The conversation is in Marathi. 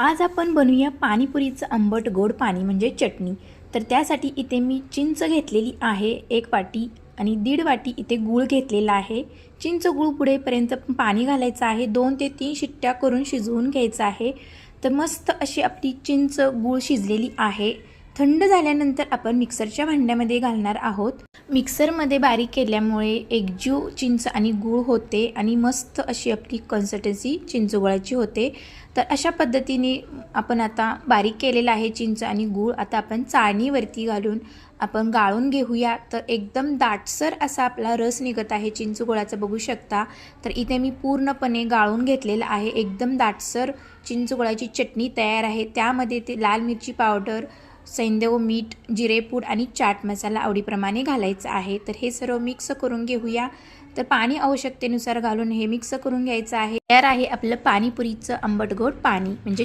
आज आपण बनवूया पाणीपुरीचं आंबट गोड पाणी म्हणजे चटणी. तर त्यासाठी इथे मी चिंच घेतलेली आहे एक वाटी आणि दीड वाटी इथे गूळ घेतलेला आहे. चिंच गूळ पुढेपर्यंत पाणी घालायचं आहे. दोन ते तीन शिट्ट्या करून शिजवून घ्यायचं आहे. तर मस्त अशी आपली चिंच गूळ शिजलेली आहे. थंड झाल्यानंतर आपण मिक्सरच्या भांड्यामध्ये घालणार आहोत. मिक्सरमध्ये बारीक केल्यामुळे एकजीव चिंच आणि गूळ होते आणि मस्त अशी आपली कन्सिस्टन्सी चिंचगुळाची होते. तर अशा पद्धतीने आपण आता बारीक केलेलं आहे चिंच आणि गूळ. आता आपण चाळणीवरती घालून आपण गाळून घेऊया. तर एकदम दाटसर असा आपला रस निघत आहे चिंच गुळाचा बघू शकता. तर इथे मी पूर्णपणे गाळून घेतलेलं आहे. एकदम दाटसर चिंच गुळाची चटणी तयार आहे. त्यामध्ये ते लाल मिरची पावडर सैंदव मीठ जिरेपूड आणि चाट मसाला आवडीप्रमाणे घालायचा आहे. तर हे सर्व मिक्स करून घेऊया. तर पाणी आवश्यकतेनुसार घालून हे मिक्स करून घ्यायचं आहे. तयार आहे आपलं पाणीपुरीचं आंबट गोड पाणी म्हणजे